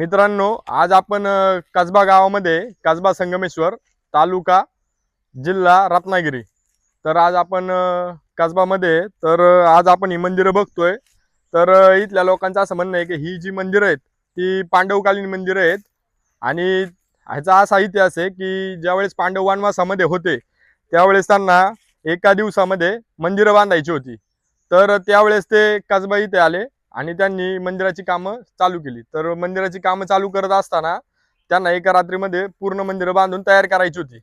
मित्रांनो आज आपण कसबा गावामध्ये कसबा संगमेश्वर तालुका जिल्हा रत्नागिरी. तर आज आपण कसबामध्ये तर आज आपण ही मंदिरं बघतोय. तर इथल्या लोकांचं असं म्हणणं आहे की ही जी मंदिरं आहेत ती पांडवकालीन मंदिरं आहेत. आणि ह्याचा असा इतिहास आहे की ज्यावेळेस पांडव वनवासामध्ये होते त्यावेळेस त्यांना एका दिवसामध्ये मंदिरं बांधायची होती. तर त्यावेळेस ते कसबा इथे आले. आणि त्यांनी मंदिराची कामं चालू केली. तर मंदिराची कामं चालू करत असताना त्यांना एका रात्रीमध्ये पूर्ण मंदिरं बांधून तयार करायची होती.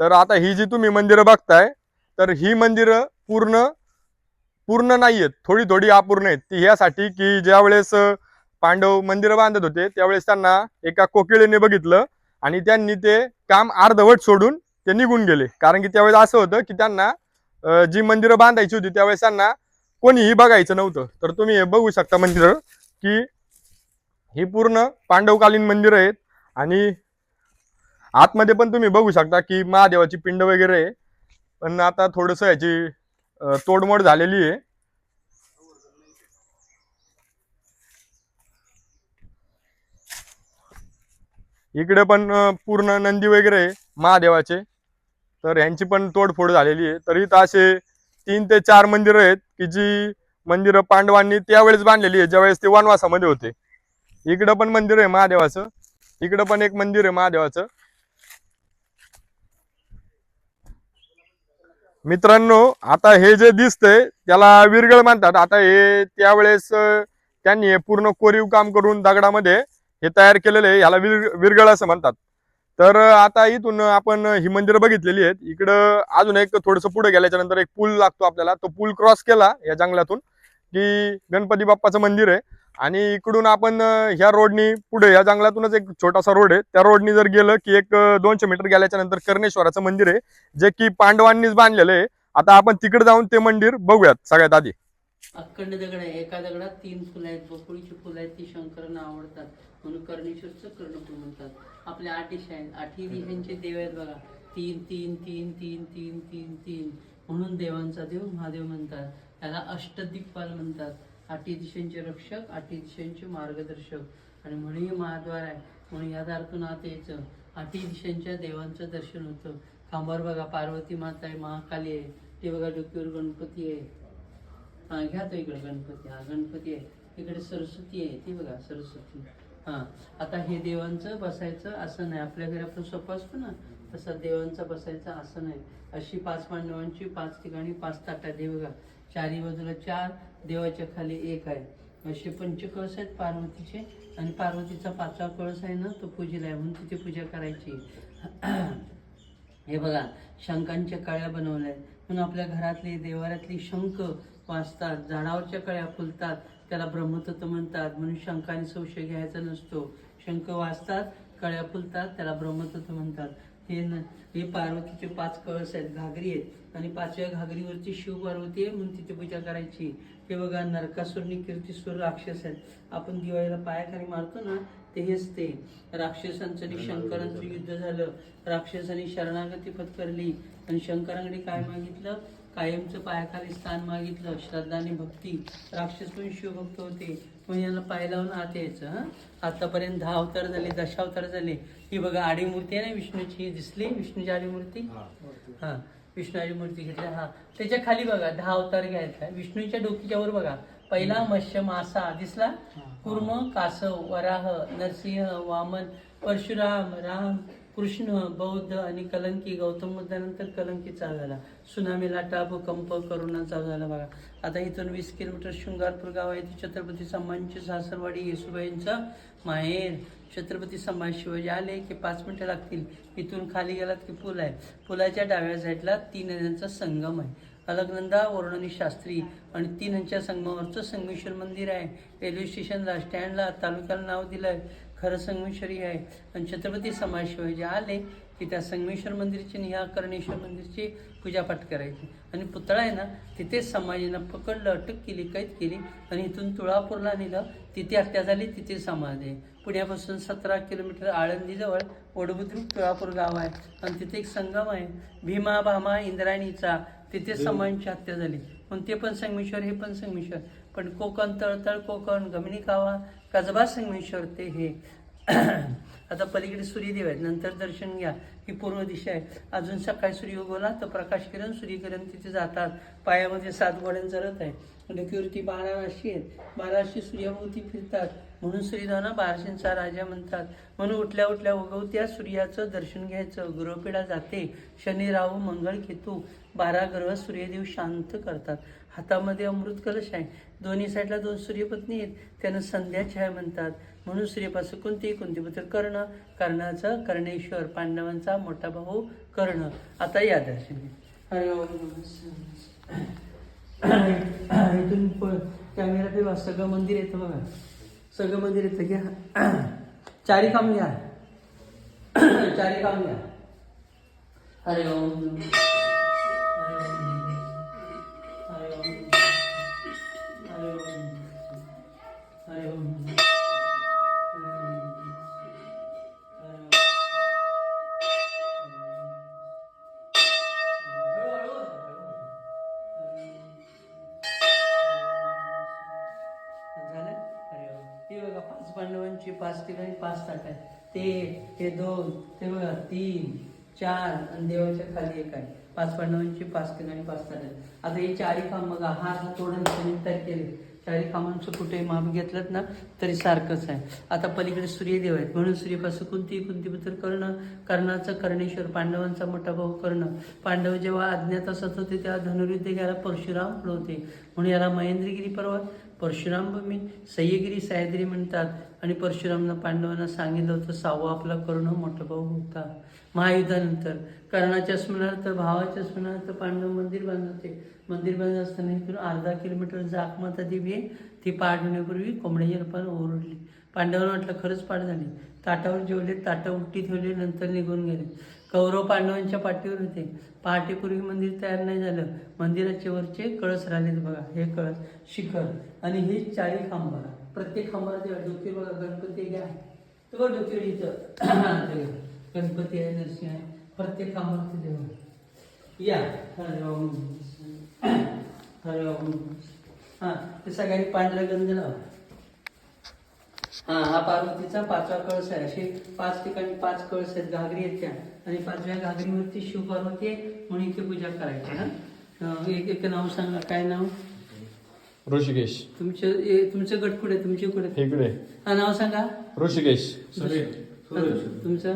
तर आता ही जी तुम्ही मंदिरं बघताय तर ही मंदिरं पूर्ण पूर्ण नाही आहेत थोडी थोडी अपूर्ण आहेत. ती ह्यासाठी की ज्यावेळेस पांडव मंदिरं बांधत होते त्यावेळेस त्यांना एका कोकिळेने बघितलं आणि त्यांनी ते काम अर्धवट सोडून ते निघून गेले. कारण की त्यावेळेस असं होतं की त्यांना जी मंदिरं बांधायची होती त्यावेळेस त्यांना कोणीही बघायचं नव्हतं. तर तुम्ही हे बघू शकता मंदिरं की ही पूर्ण पांडवकालीन मंदिरं आहेत. आणि आतमध्ये पण तुम्ही बघू शकता की महादेवाची पिंड वगैरे आहे. पण आता थोडंसं याची तोडमोड झालेली आहे. इकडे पण पूर्ण नंदी वगैरे आहे महादेवाचे. तर ह्यांची पण तोडफोड झालेली आहे. तरी तर असे तीन ते चार मंदिरं आहेत की जी मंदिरं पांडवांनी त्यावेळेस बांधलेली आहे ज्यावेळेस ते वनवासामध्ये होते. इकडं पण मंदिर आहे महादेवाचं. इकडं पण एक मंदिर आहे महादेवाचं. मित्रांनो आता हे जे दिसतंय त्याला विरगळ म्हणतात आता हे त्यावेळेस त्यांनी पूर्ण कोरीव काम करून दगडामध्ये हे तयार केलेलं आहे. ह्याला विर विरगळ असं म्हणतात. तर आता इथून आपण ही मंदिरं बघितलेली आहेत. इकडं अजून एक थोडंसं पुढे गेल्याच्यानंतर एक पूल लागतो आपल्याला. तो पूल क्रॉस केला या जंगलातून की गणपती बाप्पाचं मंदिर आहे. आणि इकडून आपण ह्या रोडनी पुढे या जंगलातूनच एक छोटासा रोड आहे. त्या रोडनी जर गेलं की एक दोनशे मीटर गेल्याच्यानंतर कर्णेश्वराचं मंदिर आहे जे की पांडवांनीच बांधलेलं आहे. आता आपण तिकडे जाऊन ते मंदिर बघूयात सगळ्यात आधी. अखंड दगड आहे. एका दगडात तीन फुलं आहेत. बकुळीची फुलं आहेत. ती शंकरांना आवडतात. म्हणून कर्णेश्वरचं कर्णफूल म्हणतात. आपल्या आठ दिशा आहेत. आठही दिशांचे देव आहेत बघा. तीन तीन तीन तीन तीन तीन तीन. म्हणून देवांचा देव महादेव म्हणतात. त्याला अष्टदिक्पाल म्हणतात. आठी दिशांचे रक्षक आठी दिशांचे मार्गदर्शक. आणि म्हणून महाद्वार आहे. म्हणून या दारातून आत यायचं. आठी दिशांच्या देवांचं दर्शन होतं. खांबावर बघा पार्वती माता आहे महाकाली आहे. ते बघा डोक्यावर गणपती आहे. हा घ्या तो इकडे गणपती. हा गणपती आहे. इकडे सरस्वती आहे. ती बघा सरस्वती. हां. आता हे देवांचं बसायचं आसन आहे आपल्या घरी आपण सोपं असतो ना तसा देवांचं बसायचं आसन आहे अशी पाच पांडवांची पाच ठिकाणी पाच ताटा हे बघा. चारी बाजूला चार देवाच्या खाली एक आहे. असे पंचकळस आहेत पार्वतीचे. आणि पार्वतीचा पाचवा कळस आहे ना तो पूजेला आहे. म्हणून तिथे पूजा करायची. हे बघा शंखांच्या कळ्या बनवल्या आहेत. म्हणून आपल्या घरातली देवाऱ्यातली शंख वाचतात. झाडावरच्या कळ्या फुलतात. त्याला ब्रह्मतत्व म्हणतात. म्हणून शंखाने संशय घ्यायचा नसतो. शंख वाचतात कळ्या फुलतात त्याला ब्रह्मतत्व म्हणतात. हे न हे पार्वतीचे पाच कळस आहेत घागरी आहेत. आणि पाचव्या घागरीवरची शिव पार्वती आहे म्हणून तिथे पूजा करायची. हे बघा नरकासुरनी कीर्तीसूर राक्षस आहेत. आपण दिवाळीला पायाखाली मारतो ना ते हेच ते. राक्षसांचं आणि शंकरांचं युद्ध झालं. राक्षसांनी शरणागती पत्करली. आणि शंकरांकडे काय मागितलं? कायमचं पायाखाली स्थान मागितलं. श्रद्धा आणि भक्ती. राक्षस पण शिवभक्त होते. पण यांना पाय लावून आत यायचं हं? आतापर्यंत दहा अवतार झाले दशावतार झाले. ही बघा आडी मूर्ती आहे ना विष्णूची? दिसली? विष्णूची आडी मूर्ती हा. विष्णूची मूर्ती घेतली. हा. त्याच्याखाली बघा दहा अवतार घ्यायचा विष्णूच्या डोकीच्या वर बघा. पहिला मत्स्य मासा दिसला? कुर्म कासव वराह नरसिंह वामन परशुराम राम कृष्ण बौद्ध आणि कलंकी गौतम बुद्धानंतर कलंकी चालू झाला सुनामी लाटा भूकंप करोना चालू झाला बघा. आता इथून वीस किलोमीटर शृंगारपूर गाव आहे. ते छत्रपती संभाजी सासरवाडी येसुबाईंचं माहेर. छत्रपती संभाजी शिवाजी आले की पाच मिनिटं लागतील. इथून खाली गेलात की पूल आहे. पुलाच्या डाव्या साईडला तीन नद्यांचा संगम आहे. अलगनंदा वर्णनी शास्त्री आणि तीन यांच्या संगमावरचं संगमेश्वर मंदिर आहे. रेल्वे स्टेशनला स्टँडला तालुक्याला नाव दिलं आहे खरं संगमेश्वरी आहे. आणि छत्रपती समाज शिवाजी आले की त्या संगमेश्वर मंदिरची ह्या कर्णेश्वर मंदिरची पूजापाठ करायची. आणि पुतळा आहे ना तिथेच समाधीनं पकडलं अटक केली कैद केली आणि इथून तुळापूरला नेलं. तिथे हत्या झाली तिथे समाधी आहे. पुण्यापासून सतरा किलोमीटर आळंदीजवळ वडबुद्रुक तुळापूर गाव आहे. आणि तिथे एक संगम आहे भीमा भामा इंद्राणीचा. तिथे समांची हत्या झाली. पण ते पण संगमेश्वर हे पण संगमेश्वर. पण कोकण तळतळ कोकण गमनी कावा कसबा संगमेश्वर ते हे. आता पलीकडे सूर्यदेव आहेत. नंतर दर्शन घ्या. ही पूर्व दिशा आहे. अजून सकाळी सूर्य उगवला तर प्रकाश किरण सूर्यकिरण तिथे जातात. पायामध्ये सात गोड्यांचा रथ आहे डोक्यावरती बारा राशी आहेत. बारा राशी सूर्याभोवती फिरतात. म्हणून सूर्यदाना बारशींचा राजा म्हणतात. म्हणून उठल्या उठल्या उगवत्या सूर्याचं दर्शन घ्यायचं. ग्रहपिढा जाते. शनी राहू मंगळ केतू. बारा ग्रह सूर्यदेव शांत करतात. हातामध्ये अमृत कलश आहे. दोन्ही साईडला दोन सूर्यपत्नी आहेत. त्यांना संध्या छाया म्हणतात. म्हणून सूर्यपासून कोणती कोणती पुत्र कर्ण कर्णाचं कर्णेश्वर पांडवांचा मोठा भाऊ कर्ण. आता या दर्शनी. इथून कॅमेरा ठेवा सगळं मंदिर येतं बघा. सगळं मंदिर येतं घ्या. चारी काम घ्या. चारी काम घ्या. हरे ओम नमः. हरे ओम हरे ओम हरे ओम ठिकाणी पाच ताट आहे. ते हे दोन ते बघा तीन चार आणि देवाच्या खाली एक आहे. पाच पांडवांची पाच ठिकाणी पाच ताट आहे. आता हे चारी काम बघा हा हा तोडून त्यांनी तयार केले चारी कामांचं कुठे माप घेतलं ना तरी सारखंच आहे. आता पलीकडे सूर्यदेव आहेत. म्हणून सूर्यपासून कुंती कोणती पुत्र कर्ण कर्णाचं कर्णेश्वर पांडवांचा मोठा भाऊ कर्ण. पांडव जेव्हा अज्ञात असत होते तेव्हा धनुर्युद्ध घ्यायला परशुराम पुढे होते. म्हणून याला महेंद्रगिरी पर्वत परशुराम भूमी सह्यगिरी सह्याद्री म्हणतात. आणि परशुरामनं पांडवांना सांगितलं होतं सावं आपला कर्ण मोठा भाऊ होता महायुद्धानंतर कर्णाच्या स्मरणार्थ भावाच्या स्मरणार्थ पांडव मंदिर बांधत. होते मंदिर बांधत असताना इथून अर्धा किलोमीटर जाक माता देवी आहे ती पाड होण्यापूर्वी कोंबड्याची रूपानं ओरडली. पांडवांना वाटलं खरंच पाठ झाली. ताटावर जेवले ताटं उलटी ठेवले नंतर निघून गेले. कौरव पांडवांच्या पाठीवर होते. पहाटेपूर्वी मंदिर तयार नाही झालं. मंदिराचे वरचे कळस राहिलेत बघा. हे कळस शिखर आणि हे चारी खांब बघा प्रत्येक खांबाला तेव्हा डोके बघा. गणपती घ्या तो बघ डोके इथं. गणपती आहे नरसिंह आहे. प्रत्येक खांबाला ते या. हरे ओम. हरे हा ते सगळ्यांनी पांढरा गंध लावा. हा हा पार्वतीचा पाचवा कळस आहे. असे पाच ठिकाणी पाच कळस आहेत घागरी आहेत त्या. आणि पाचव्या घागरीवरती शिवपार्वती आहे म्हणून इथे पूजा करायची एक एक नाव सांगा काय नाव? ऋषिकेश. तुमचं ए- तुमचं गट कुठे तुमचे कुठे इकडे. हा नाव सांगा. ऋषिकेश. तुमचं?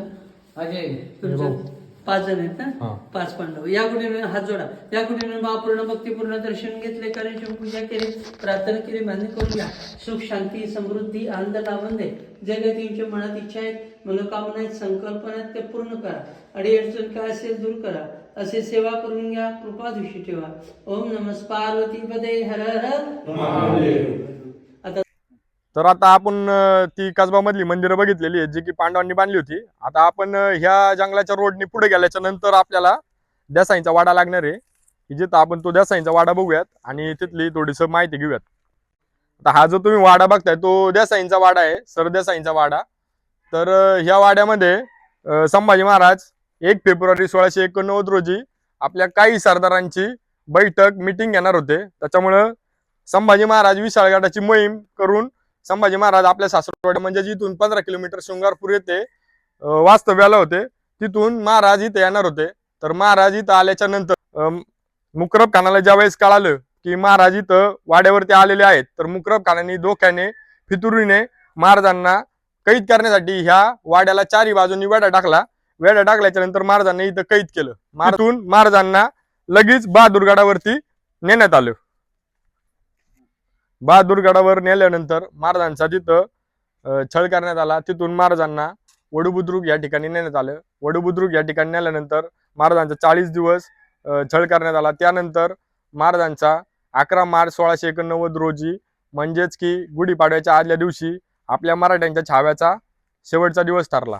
अजय. तुमचं? पाच जण आहेत हा. ना पाच पांडव. या कुठे हात जोडा. या कुठे महापूर्ण भक्तीपूर्ण दर्शन घेतले कारण पूजा केली प्रार्थना केली मान्य करून घ्या. सुख शांती समृद्धी आनंद लाभून दे जे काही तुमच्या मनात इच्छा आहेत मनोकामना आहेत संकल्पना आहेत ते पूर्ण करा. अडी अडचण काय असेल दूर करा. असे सेवा करून घ्या कृपा दिवशी ठेवा. ओम नमस् पार्वती पदे. हर हर. आता तर आता आपण ती कसबामधली मंदिरं बघितलेली आहेत जी की पांडवांनी बांधली होती. आता आपण ह्या जंगलाच्या रोडनी पुढे गेल्याच्यानंतर आपल्याला देसाईंचा वाडा लागणार आहे. जिथं आपण तो देसाईंचा वाडा बघूयात आणि तिथली थोडीस माहिती घेऊयात. आता हा जो तुम्ही वाडा बघताय तो देसाईंचा वाडा आहे सर देसाईंचा वाडा. तर ह्या वाड्यामध्ये संभाजी महाराज एक फेब्रुवारी सोळाशे एकोणनव्वद रोजी आपल्या काही सरदारांची बैठक मिटिंग घेणार होते. त्याच्यामुळं संभाजी महाराज विशाळगडाची मोहीम करून संभाजी महाराज आपल्या सासरवाडी म्हणजे जिथून पंधरा किलोमीटर शृंगारपूर येथे वास्तव्याला होते. तिथून महाराज इथे येणार होते. तर महाराज इथं आल्याच्यानंतर अं, मुकरब खानाला ज्यावेळेस कळालं की महाराज इथं वाड्यावरती आलेले आहेत तर मुकरब खानाने धोक्याने फितुरीने महाराजांना कैद करण्यासाठी ह्या वाड्याला चारी बाजूनी वेडा टाकला. वेडा टाकल्याच्या नंतर महाराजांनी इथं कैद केलं. तिथून महाराजांना लगेच बहादुरगडावरती नेण्यात आलं. बहादूरगडावर नेल्यानंतर महाराजांचा तिथं छळ करण्यात आला तिथून महाराजांना वडुबुद्रुक या ठिकाणी नेण्यात आलं. वडुबुद्रुक या ठिकाणी नेल्यानंतर महाराजांचा चाळीस दिवस छळ करण्यात आला. त्यानंतर महाराजांचा अकरा मार्च सोळाशे एकोणनव्वद रोजी म्हणजेच की गुढीपाडव्याच्या आदल्या दिवशी आपल्या मराठ्यांच्या छाव्याचा शेवटचा दिवस ठरला.